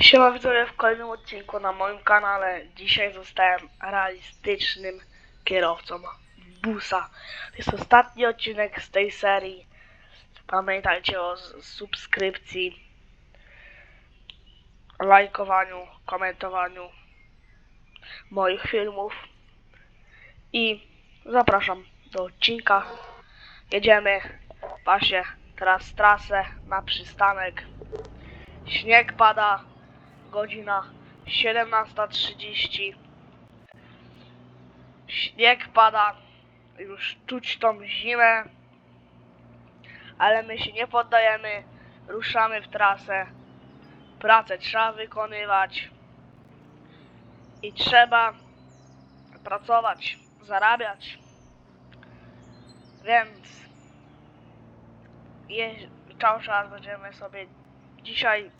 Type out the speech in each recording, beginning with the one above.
Siema widzowie w kolejnym odcinku na moim kanale. Dzisiaj zostałem realistycznym kierowcą busa. To jest ostatni odcinek z tej serii. Pamiętajcie o subskrypcji, lajkowaniu, komentowaniu moich filmów. I zapraszam do odcinka. Jedziemy właśnie teraz trasę na przystanek. Śnieg pada, godzina 17.30. Śnieg pada, już czuć tą zimę, ale my się nie poddajemy, ruszamy w trasę. Pracę trzeba wykonywać i trzeba pracować, zarabiać. Więc cały czas będziemy sobie dzisiaj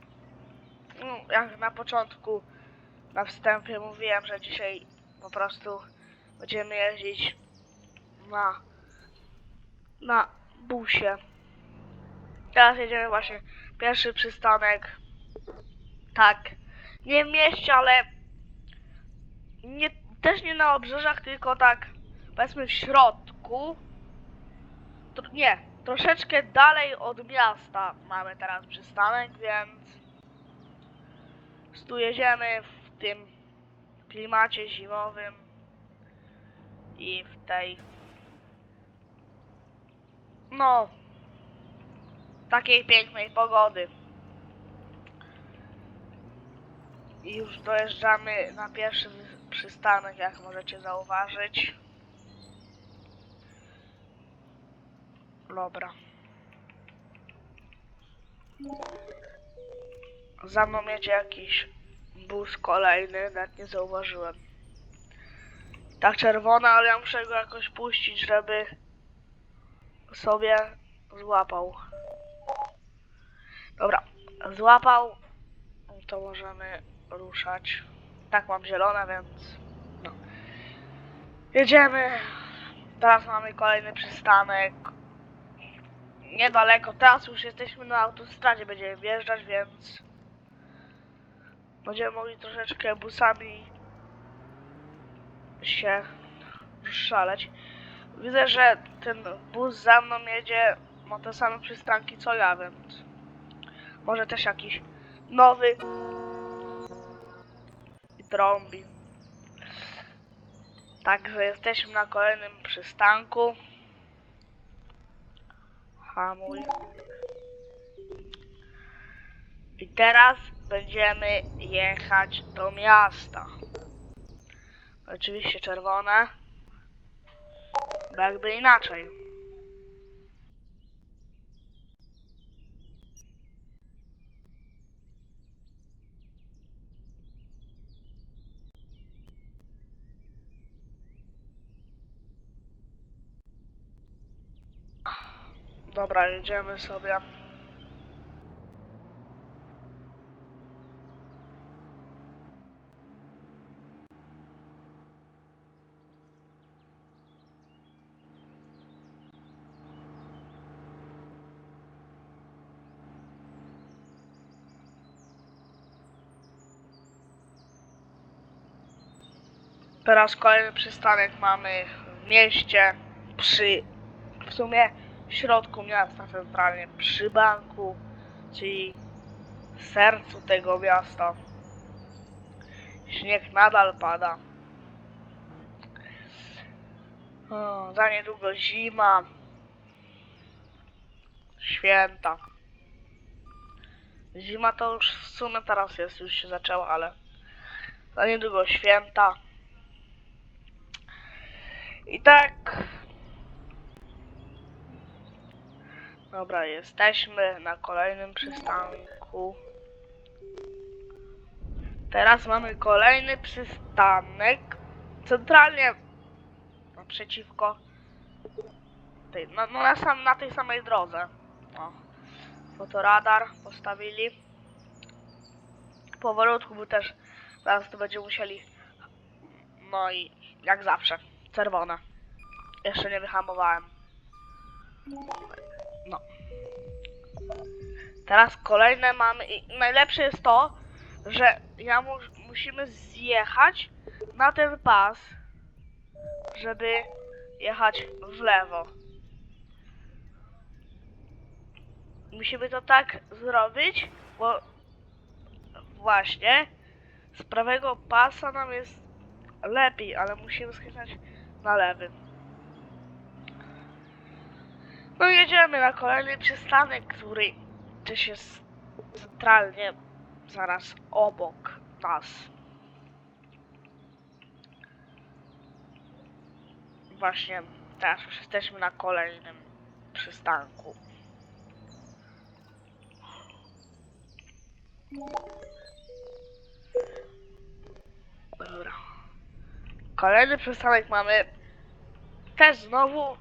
no, jak na początku, na wstępie mówiłem, że dzisiaj po prostu będziemy jeździć na, na busie. Teraz jedziemy właśnie pierwszy przystanek. Tak, nie w mieście, ale nie, też nie na obrzeżach, tylko tak powiedzmy w środku. Tr- nie, troszeczkę dalej od miasta mamy teraz przystanek, więc tu jedziemy w tym klimacie zimowym i w tej no takiej pięknej pogody. I już dojeżdżamy na pierwszy przystanek, jak możecie zauważyć. Dobra. Za mną jedzie jakiś bus kolejny, nawet nie zauważyłem. Tak czerwony, ale ja muszę go jakoś puścić, żeby sobie złapał. Dobra, złapał, to możemy ruszać. Tak mam zielone, więc no. Jedziemy. Teraz mamy kolejny przystanek. Niedaleko, teraz już jesteśmy na autostradzie, będziemy wjeżdżać, więc będziemy mogli troszeczkę busami się szaleć. Widzę, że ten bus za mną jedzie, ma te same przystanki co ja, więc może też jakiś nowy i trąbi. Także jesteśmy na kolejnym przystanku. Hamuj. I teraz będziemy jechać do miasta. Oczywiście czerwone. Bo jakby inaczej. Dobra, jedziemy sobie. Teraz kolejny przystanek mamy w mieście przy w sumie w środku miasta centralnie przy banku, czyli w sercu tego miasta. Śnieg nadal pada. O, za niedługo zima. Święta. Zima to już w sumie teraz jest, już się zaczęła, ale za niedługo święta. I tak. Dobra, jesteśmy na kolejnym przystanku. Teraz mamy kolejny przystanek. Centralnie naprzeciwko tej, no, no na, sam, na tej samej drodze. O. Fotoradar postawili. Powolutku, bo też zaraz to będziemy musieli. No i jak zawsze, czerwone. Jeszcze nie wyhamowałem. No. Teraz kolejne mamy i najlepsze jest to, że ja mu, musimy zjechać na ten pas, żeby jechać w lewo. Musimy to tak zrobić, bo właśnie z prawego pasa nam jest lepiej, ale musimy skręcać na lewy. No jedziemy na kolejny przystanek, który też jest centralnie zaraz obok nas. Właśnie teraz już jesteśmy na kolejnym przystanku. Dobra. Kolejny przystanek mamy też znowu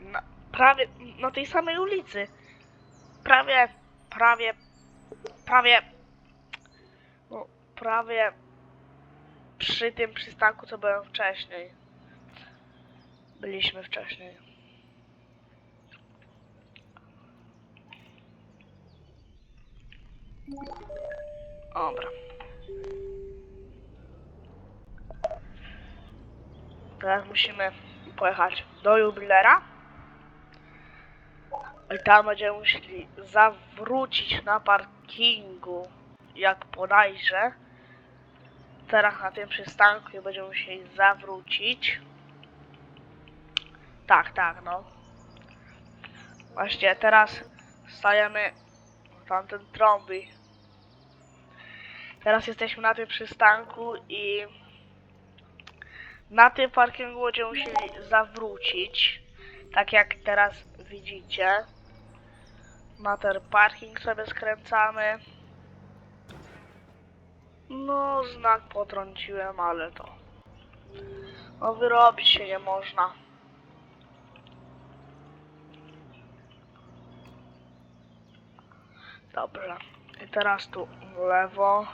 na, prawie na tej samej ulicy. Prawie, prawie, prawie, no prawie przy tym przystanku, co byłem wcześniej. Byliśmy wcześniej. Dobra. Teraz musimy pojechać do jubilera. I tam będziemy musieli zawrócić na parkingu, jak podajże. Teraz na tym przystanku będziemy musieli zawrócić. Tak, tak, no. Właśnie teraz stajemy w tamten trąby. Teraz jesteśmy na tym przystanku i na tym parkingu będziemy musieli zawrócić. Tak jak teraz widzicie. Na ten parking sobie skręcamy. No, znak potrąciłem, ale to. No, wyrobić się nie można. Dobrze. I teraz tu lewo.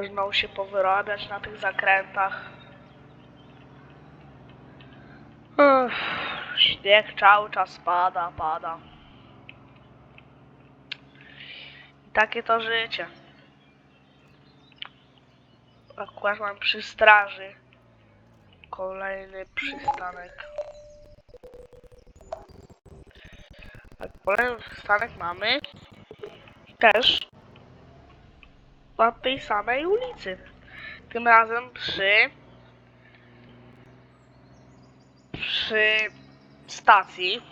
Znowu się powyrabiać na tych zakrętach. Uff, śnieg cały czas pada, pada. I takie to życie. Akurat mam przy straży. Kolejny przystanek. A kolejny przystanek mamy też na tej samej ulicy. Tym razem przy przy stacji.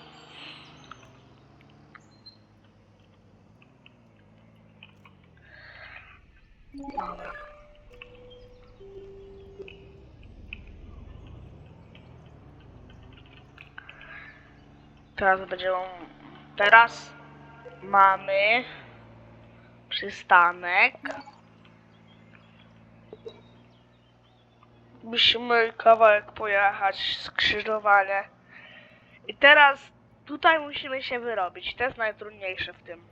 Teraz będzie teraz mamy przystanek. Musimy kawałek pojechać, skrzyżowanie. I teraz tutaj musimy się wyrobić. To jest najtrudniejsze w tym.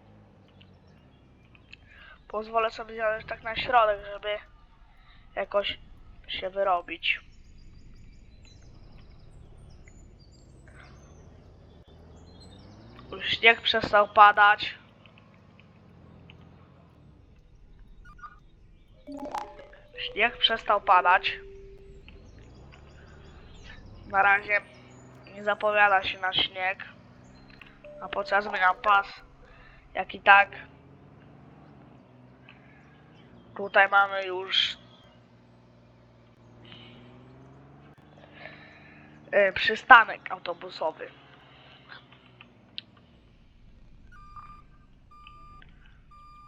Pozwolę sobie zjechać tak na środek, żeby jakoś się wyrobić. Już śnieg przestał padać. Śnieg przestał padać. Na razie nie zapowiada się na śnieg. A po co ja zmieniam pas? Jak i tak. Tutaj mamy już y, przystanek autobusowy.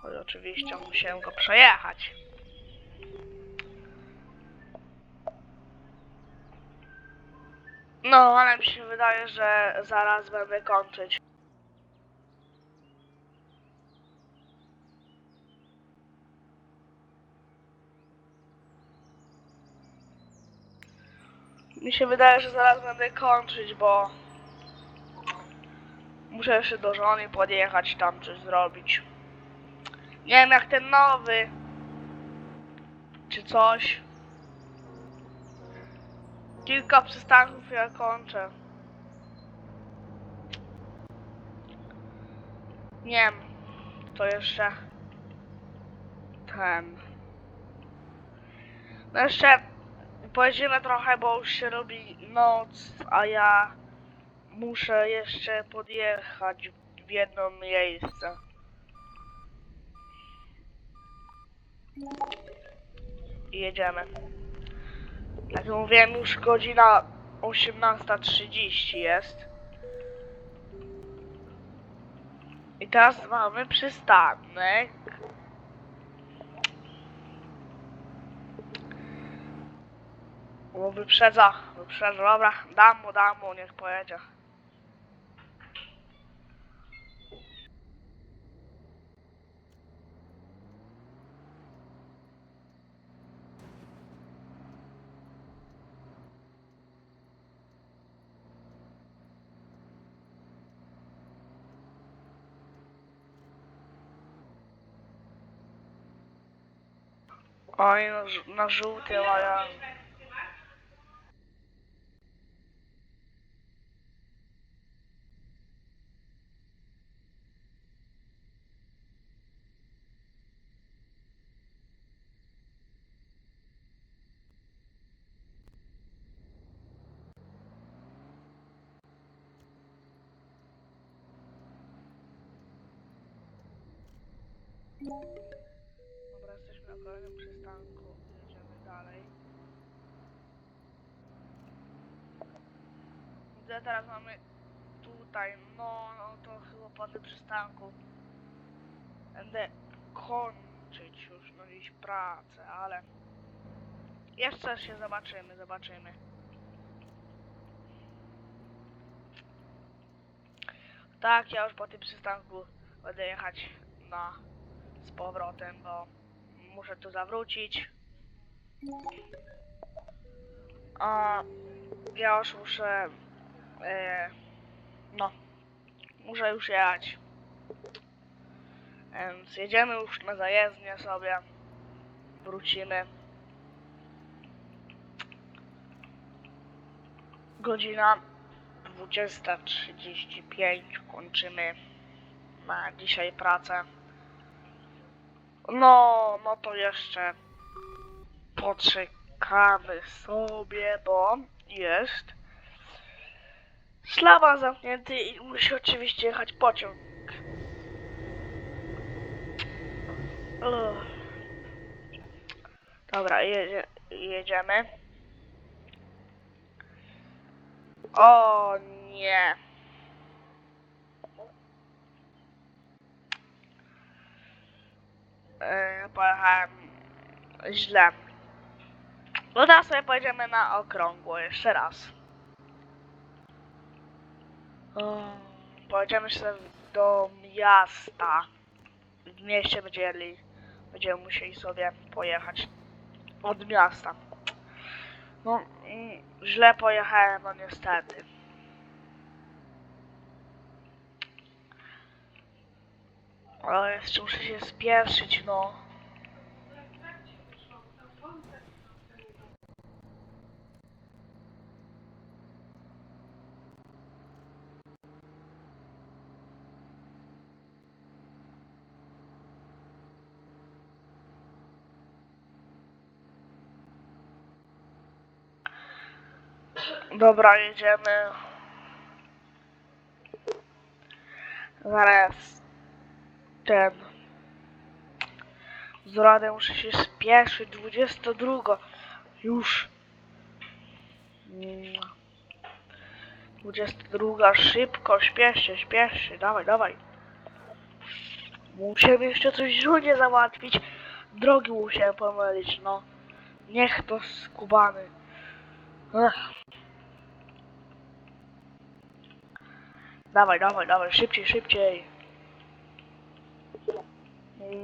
Oj, oczywiście musiałem go przejechać. No, ale mi się wydaje, że zaraz będę kończyć. Mi się wydaje, że zaraz będę kończyć, bo muszę jeszcze do żony podjechać tam coś zrobić. Nie wiem jak ten nowy. Czy coś. Kilka przystanków ja kończę. Nie wiem. To jeszcze. ten. No jeszcze pojedziemy trochę, bo już się robi noc, a ja muszę jeszcze podjechać w jedno miejsce. I jedziemy. Jak mówiłem, już godzina 18.30 jest. I teraz mamy przystanek. O, wyprzedza, wyprzedza, dobra, dam mu, dam mu, niech pojedzie. Oj, na, ż- na żółtym, a ja... Dobra, jesteśmy na kolejnym przystanku. Jedziemy dalej. Teraz mamy tutaj, no, no to chyba po tym przystanku będę kończyć już no gdzieś pracę, ale jeszcze się zobaczymy, zobaczymy. Tak, ja już po tym przystanku będę jechać na z powrotem, bo muszę tu zawrócić. A ja już muszę. E, no, muszę już jechać. Więc jedziemy już na zajezdnię sobie. Wrócimy. Godzina 20.35. Kończymy na dzisiaj pracę. No, no to jeszcze poczekamy sobie, bo jest szlaban zamknięty i musi oczywiście jechać pociąg. Dobra, jedzie, jedziemy. O nie. Yy, pojechałem źle. No teraz sobie pojedziemy na okrągło jeszcze raz. Yy, Pojedziemy sobie do miasta. W mieście będziemy, będziemy musieli sobie pojechać od miasta. No, źle pojechałem, no niestety. Ale jeszcze muszę się spieszyć, no. Dobra, jedziemy. Zaraz ten. Z radę muszę się spieszyć. 22. Już. Mm. 22. Szybko, śpiesz się, się. Dawaj, dawaj. Musimy jeszcze coś żonie załatwić. Drogi musiałem pomylić, no. Niech to skubany. Dawaj, dawaj, dawaj, szybciej, szybciej.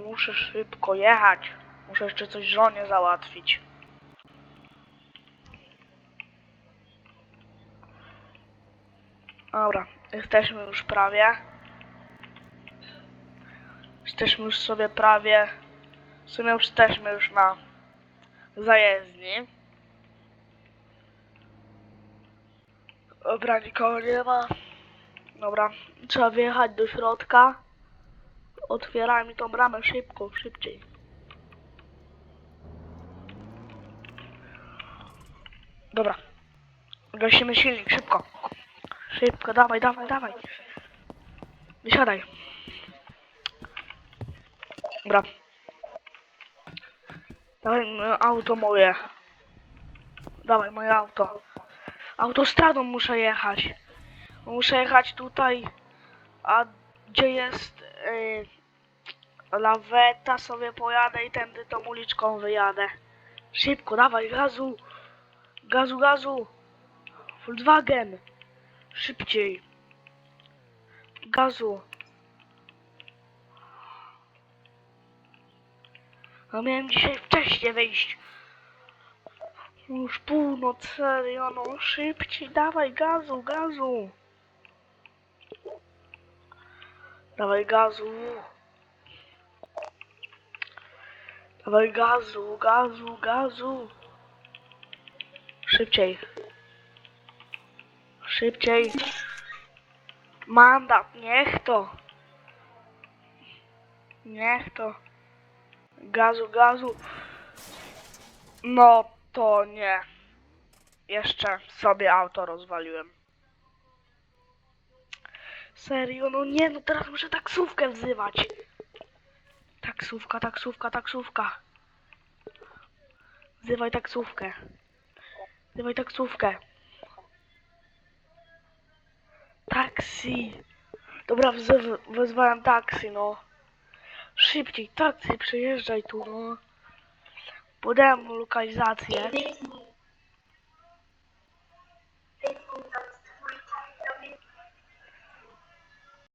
Muszę szybko jechać. Muszę jeszcze coś żonie załatwić. Dobra, jesteśmy już prawie. Jesteśmy już sobie prawie. W sumie już jesteśmy już na zajezdni. Dobra, nikogo nie ma. Dobra, trzeba wjechać do środka. Otwieraj mi tą bramę szybko, szybciej. Dobra. Gasimy silnik, szybko. Szybko, dawaj, dawaj, dawaj. Wysiadaj. Dobra. Dawaj, auto moje. Dawaj, moje auto. Autostradą muszę jechać. Muszę jechać tutaj. A gdzie jest yy, laweta sobie pojadę i tędy tą uliczką wyjadę. Szybko, dawaj, gazu. Gazu, gazu. Volkswagen. Szybciej. Gazu. No miałem dzisiaj wcześniej wyjść. Już północ, serio, no szybciej, dawaj gazu, gazu. Dawaj gazu. Dawaj gazu, gazu, gazu. Szybciej. Szybciej. Mandat, niech to. Niech to. Gazu, gazu. No to nie. Jeszcze sobie auto rozwaliłem. Serio, no nie, no teraz muszę taksówkę wzywać. Taksówka, taksówka, taksówka. Wzywaj taksówkę. Wzywaj taksówkę. Taksi. Dobra, wezwałem taksi, no. Szybciej, taksi, przyjeżdżaj tu, no. Podałem mu lokalizację.